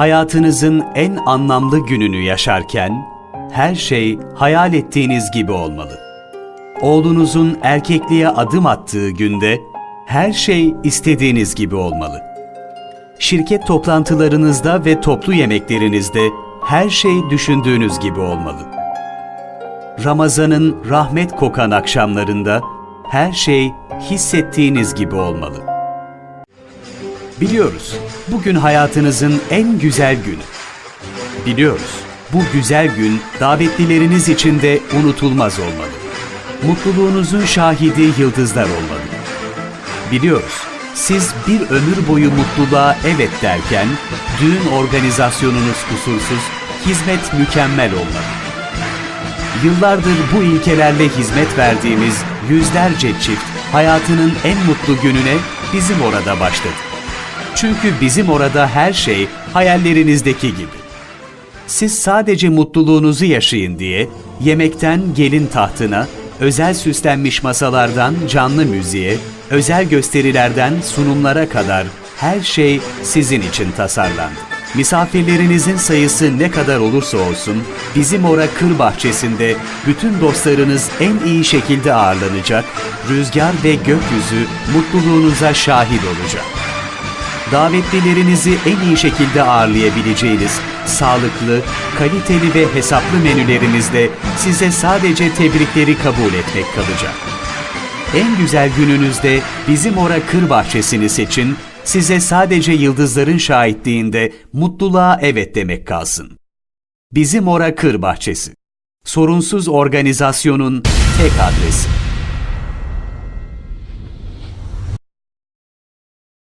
Hayatınızın en anlamlı gününü yaşarken her şey hayal ettiğiniz gibi olmalı. Oğlunuzun erkekliğe adım attığı günde her şey istediğiniz gibi olmalı. Şirket toplantılarınızda ve toplu yemeklerinizde her şey düşündüğünüz gibi olmalı. Ramazan'ın rahmet kokan akşamlarında her şey hissettiğiniz gibi olmalı. Biliyoruz, bugün hayatınızın en güzel günü. Biliyoruz, bu güzel gün davetlileriniz için de unutulmaz olmalı. Mutluluğunuzun şahidi yıldızlar olmalı. Biliyoruz, siz bir ömür boyu mutluluğa evet derken, düğün organizasyonunuz kusursuz, hizmet mükemmel olmalı. Yıllardır bu ilkelerle hizmet verdiğimiz yüzlerce çift hayatının en mutlu gününe bizim orada başladı. Çünkü bizim orada her şey hayallerinizdeki gibi. Siz sadece mutluluğunuzu yaşayın diye yemekten gelin tahtına, özel süslenmiş masalardan canlı müziğe, özel gösterilerden sunumlara kadar her şey sizin için tasarlandı. Misafirlerinizin sayısı ne kadar olursa olsun, bizim ora kır bahçesinde bütün dostlarınız en iyi şekilde ağırlanacak, rüzgar ve gökyüzü mutluluğunuza şahit olacak davetlilerinizi en iyi şekilde ağırlayabileceğiniz sağlıklı, kaliteli ve hesaplı menülerimizle size sadece tebrikleri kabul etmek kalacak. En güzel gününüzde bizim ora kır bahçesini seçin, size sadece yıldızların şahitliğinde mutluluğa evet demek kalsın. Bizim ora kır bahçesi. Sorunsuz organizasyonun tek adresi.